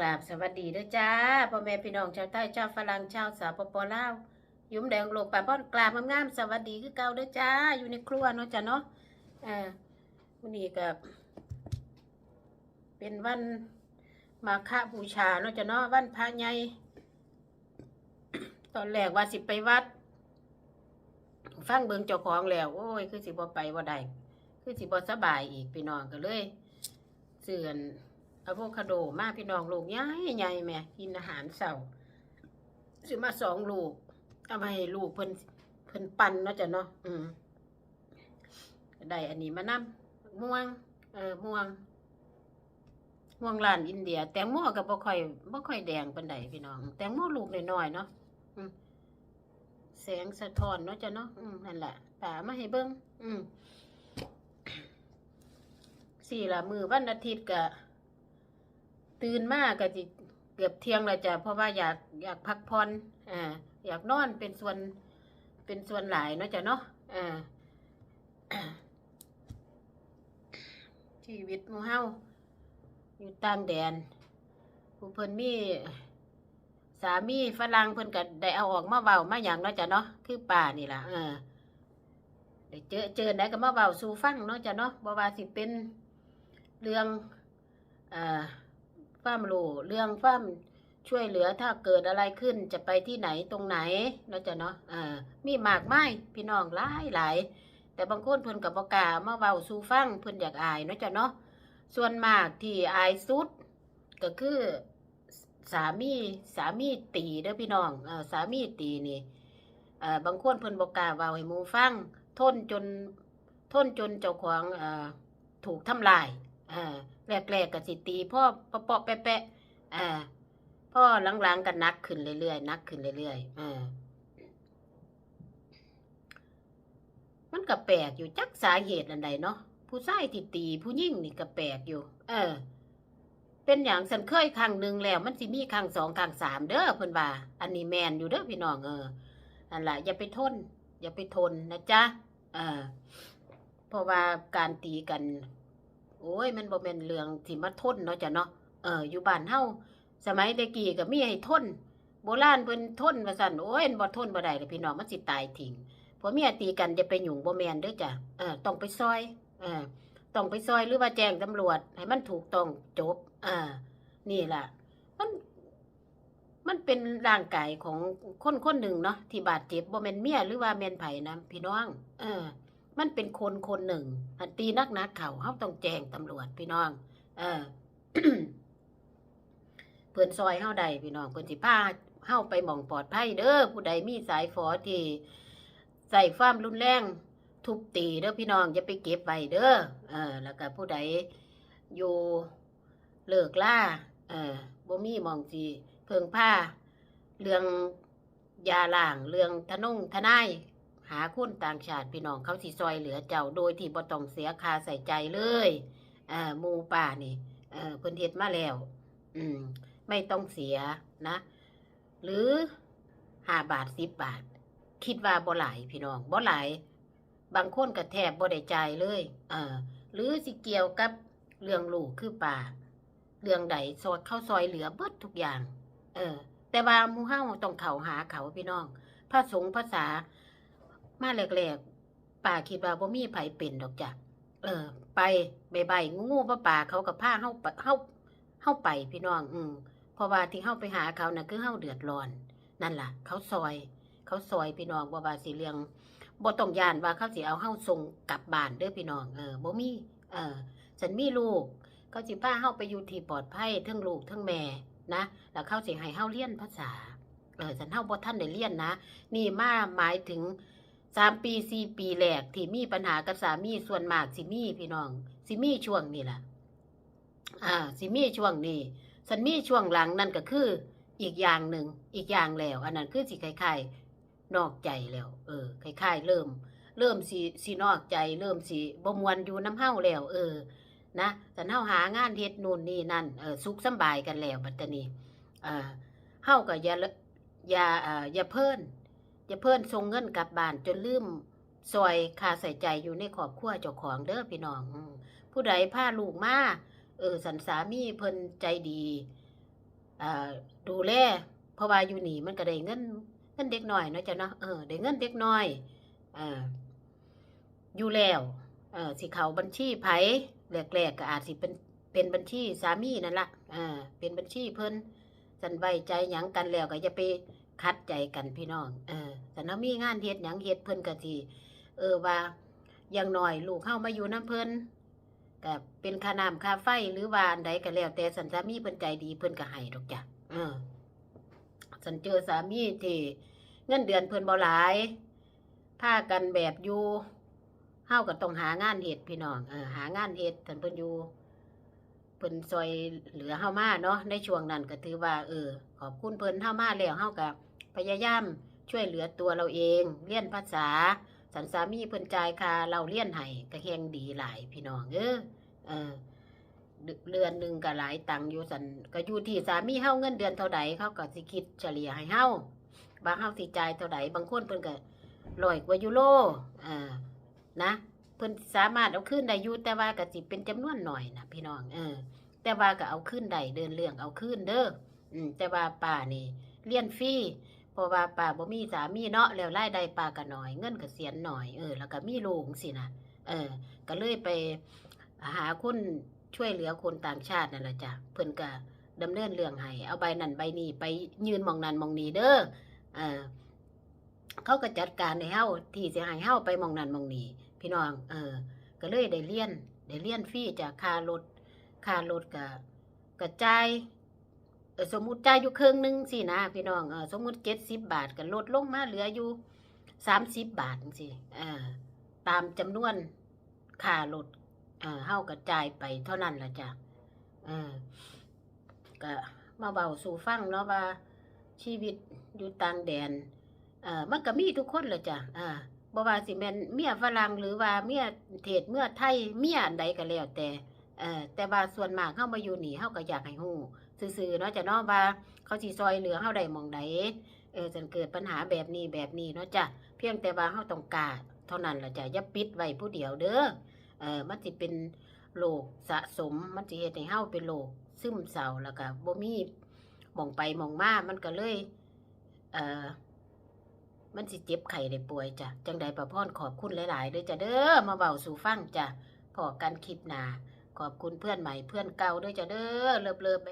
กราบสวัสดีด้อจ้าพ่อแม่พี่น้องชาวใต้ชาวฝรั่งชาวสาวปปลาวยุ่มแดงโลกป่าป้อนกราบงามๆสวัสดีคือเก่าด้อจ้าอยู่ในครัวเนาะจ้ะเนาะอ่าวันนี้ก็เป็นวันมาฆบูชาเนาะจ้ะเนาะวันพระใหญ่ตอนแรกว่าสิไปวัด ฟังเบิงเจ้าของแล้ว โอ้ย คือสิบ่ไปบ่ได้คือสิบ่สบายอีกพี่น้องก็เลยเสื่อน อะโวคาโดมาพี่น้องลูกใหญ่ใหญ่แม่กินอาหารเสาร์ซื้อมาสองลูกเอามาให้ลูกเพิ่นเพิ่นปั่นเนาะจ้ะเนาะอืมได้อันนี้มานำม่วง เออม่วง ม่วงร้านอินเดีย แตงโมก็บ่ค่อยบ่ค่อยแดงปานใดพี่น้อง แตงโมลูกน้อยๆเนาะอืมแสงสะท้อนเนาะจ้ะเนาะอืมนั่นแหละตามาให้เบิ่งอืมสี่ละมือวันอาทิตย์ก็ ตื่นมากก็จิเกือบเที่ยงแล้วจ้ะเพราะว่าอยากอยากพักผ่อนอ่าอยากนอนเป็นส่วนเป็นส่วนหลายเนาะจ้ะเนาะอ่าชีวิตมูเฮาอยู่ต่างแดนผู้เพิ่นมีสามีฝรั่งเพิ่นก็ได้เอาออกมาเว้ามาหยังเนาะจ้ะเนาะคือป่านี่ล่ะเออได้เจอเจอไหนก็มาเว้าสู่ฟังเนาะจ้ะเนาะบ่ว่าสิเป็นเรื่องอ่า อฟ้ามรู้เรื่องฟ้ามช่วยเหลือถ้าเกิดอะไรขึ้นจะไปที่ไหนตรงไหนเนาะจ้ะเนาะเอ่ามีมากมายพี่น้องหลายหลายแต่บางคนเพิ่นกับบ่กามาเว้าสู่ฟังเพิ่นอยากอายเนาะจ้ะเนาะส่วนมากที่อายสุด ก็คือสามีสามีตีเด้อพี่น้องเออสามีตีนี่เอ่อบางคนเพิ่นบ่กาเว้าให้หมู่ฟังทนจนทนจนเจ้าของเอ่อถูกทำลายอ่า แรกๆก็สิตีพ่อปะเปาะแปะแปะอ่าพ่อหลังๆก็นักขึ้นเรื่อยๆนักขึ้นเรื่อยๆอ่ามันก็แปลกอยู่จักสาเหตุอันใดเนาะผู้ชายที่ตีผู้หญิงนี่ก็แปลกอยู่ เออ เป็นอย่างสันเคยครั้งหนึ่งแล้ว มันสิมีครั้งสองครั้งสามเด้อเพิ่อนว่า อันนี้แมนอยู่เด้อพี่น้องเออนั่นละอย่าไปทน อย่าไปทนนะจ๊ะเออเพราะว่าการตีกัน โอ้ยมันบ่แม่นเรื่องที่มาทนเนาะจ้ะเนาะเอออยู่บ้านเฮาสมัยแตะกี้ก็มีให้ทนโบราณเพิ่นทนว่าซั่นโอ้ยบ่ทนบ่ได้เลยพี่น้องมันสิตายทิ้งผัวเมียตีกันจะไปหยุ่งบ่แม่นเด้อจ้ะเออต้องไปซอยเออต้องไปซอยหรือว่าแจ้งตำรวจ ให้มันถูกต้องจบอ่านี่ล่ะ มัน มันเป็นร่างกายของคนคนหนึ่งเนาะที่บาดเจ็บบ่แม่นเมียหรือว่าแม่นไผนะพี่น้อง เออ มันเป็นคนคนหนึ่งหันตีนักนักเขาเขาต้องแจ้งตำรวจพี่น้อง เออเพื่อนซอยเฮาใดพี่น้องเพื่อนสิพาเฮาไปมองปลอดภัยเด้อผู้ใดมีสายฟอที่ใส่ฟ้ามรุนแรงทุบตีเด้อพี่น้องอย่าไปเก็บไว้เด้อเออ แล้วก็ผู้ใดอยู่เลิกล่าเออบ่มีมองสิเพิงผ้าเรื่องยาล่างเรื่องทนงทนาย หาคนต่างชาติพี่น้องเขาสิซอยเหลือเจ้าโดยที่บ่ต้องเสียค่าใส่ใจเลยเอ่อมูป่านี่เอ่อเพิ่นเฮ็ดมาแล้ว อืม ไม่ต้องเสียนะ หรือห้าบาทสิบบาท คิดว่าบ่หลายพี่น้องบ่หลายบางคนก็แทบบ่ได้จ่ายเลย เออหรือสิเกี่ยวกับเรื่องลูกคือป่าเรื่องใดซอยเข้าซอยเหลือเบิดทุกอย่าง เออ แต่ว่ามู่เฮาต้องเข้าหาเขาพี่น้องพระสงฆ์ภาษา มาแรกๆป่าคิดว่าบ่มีไผเป็นดอกจ้ะเออ ไปใบใบงูงูป่าป่าเขากับผ้าเฮาเฮาเฮาไปพี่น้อง อืมเพราะว่าที่เฮาไปหาเขาน่ะคือเฮาเดือดร้อน นั่นล่ะ เขาซอย เขาซอยพี่น้องบ่ว่าสิเรื่องบ่ต้องยานว่าเขาสิเอาเฮาส่งกลับบ้านเด้อพี่น้องเออบ่มี เออฉันมีลูก เขาสิพาเฮาไปอยู่ที่ปลอดภัยทั้งลูกทั้งแม่นะแล้วเขาสิให้เฮาเรียนภาษาเออฉันเฮาบ่ทันได้เรียนนะนี่มาหมายถึง สามปีสี่ปีแรกที่มีปัญหากับสามีส่วนมากสิมีพี่น้องสิมีช่วงนี้ล่ะอ่าสิมีช่วงนี้สันมีช่วงหลังนั่นก็คือ อีกอย่างหนึ่งอีกอย่างแล้ว อันนั้นคือสิคล้ายๆนอกใจแล้ว เออคล้ายๆเริ่ม เริ่มสิสินอกใจ เริ่มสิบ่มวนอยู่น้ำเฮาแล้ว เออ นะสันเฮาหางานเฮ็ดนู่นนี่นั่นเออสุขสบายกันแล้วบัดตนี้อ่าเฮาก็อย่าละอย่าอ่าอย่าเพิ่น อย่าเพิ่นส่งเงินกลับบ้านจนลืมซอยคาใส่ใจอยู่ในครอบครัวเจ้าของเด้อพี่น้อง ผู้ใดพาลูกมาเออสันสามีเพิ่นใจดีอ่าดูแลเพราะว่าอยู่หนีมันก็ได้เงินเงินเด็กน้อยเนาะจ้ะเนาะเออได้เงินเด็กน้อยอ่าอยู่แล้วเออสิเขาบัญชีไผแรกๆก็อาจสิเป็นเป็นบัญชีสามีนั่นละอ่าเป็นบัญชีเพิ่นสันไว้ใจหยังกันแล้วก็จะไป คัดใจกันพี่น้อง เออแต่ถ้ามีงานเฮ็ดหยังเฮ็ดเพิ่นก็สิเออว่าอย่างน้อยลูกเข้ามาอยู่น้ำเพิ่นก็เป็นค่าน้ำค่าไฟหรือว่าอันใดก็แล้ว แต่สันสามีเพิ่นใจดีเพิ่นก็ให้ดอกจ้ะเออสันเจอสามีที่เงินเดือนเพิ่นบ่หลายพากันแบบอยู่เฮาก็ต้องหางานเฮ็ดพี่น้องเออหางานเฮ็ดสันเพิ่นอยู่เพิ่นซอยเหลือเฮามาเนาะในช่วงนั้นก็ถือว่า เออ ขอบคุณเพิ่นเฮามาแล้วเฮาก็ พยายามช่วยเหลือตัวเราเองเรียนภาษา สันสามีเพิ่นจ่ายค่าเราเรียนให้ก็แฮงดีหลายพี่น้องเออเออเดือนหนึ่งก็หลายตังค์อยู่สันก็อยู่ที่สามีเฮาเงินเดือนเท่าใดเขาก็สิคิดเฉลี่ยให้เฮาบางเฮาสิจ่ายเท่าใดบางคนเพิ่นก็ร้อยกว่ายูโรอ่านะเพิ่นสามารถเอาขึ้นได้อยู่แต่ว่าก็สิเป็นจำนวนหน่อยนะพี่น้องเออ แต่ว่าก็เอาขึ้นได้เดินเรื่องเอาขึ้นเด้ออืมแต่ว่าป้านี่เรียนฟรี เพราะว่าป้าบ่มีสามีเนาะแล้วรายได้ป้าก็น้อย เงินก็เสียนหน่อยเออแล้วก็มีลูกสินะเออ ก็เลยไปหาคนช่วยเหลือคนต่างชาตินั่นแหละจ้ะเพิ่นก็ดำเนินเรื่องให้เอาใบนั้นใบนี้ไปยืนมองนั้นมองนี้เด้อเออเขาก็จัดการให้เฮาที่สิให้เฮาไปมองนั้นมองนี้พี่น้อง เออ ก็เลยได้เรียนได้เรียนฟรีจากค่ารถค่ารถก็กระจาย สมมุติจ่ายอยู่ครึ่งหนึงสินะพี่น้องเออสมมุติ70บบาทก็ลดลงมาเหลืออยู่30บาทจังซี่เออตามจำนวนค่ารถเออเฮากระจายไปเท่านั้นละจ้ะเออก็มาเบาสู่ฟังเนาะว่าชีวิตอยู่ต่างแดนเออมันก็มีทุกคนละจ้ะอ่าบ่ว่าสิแม่นเมียฝรั่งหรือว่าเมียเทศเมื่อไทยเมียใดก็แล้วแต่เออแต่ว่าส่วนมากเฮามาอยู่หนี่เฮาก็อยากให้ฮู้ ซื่อๆเนาะจ้ะเนาะว่าเขาสิซอยเหลือเฮาได้หมองใดเออจนเกิดปัญหาแบบนี้แบบนี้เนาะจ้ะเพียงแต่ว่าเฮาต้องกล้าเท่านั้นล่ะจ้ะอย่าปิดไว้ผู้เดียวเด้อเออมันสิเป็นโรคสะสมมันสิเฮ็ดให้เฮาเป็นโรคซึมเศร้าแล้วก็บ่มีมองไปมองมา มันก็เลย เอ่อมันสิเจ็บไข้ได้ป่วยจ้ะ จังใดประพรขอบคุณหลายๆเด้อจ้ะเด้อ มาเบาสู่ฟังจ้ะพอกันคลิปหนา ขอบคุณเพื่อนใหม่เพื่อนเก่าด้วยจ้ะเด้อ เลิฟๆ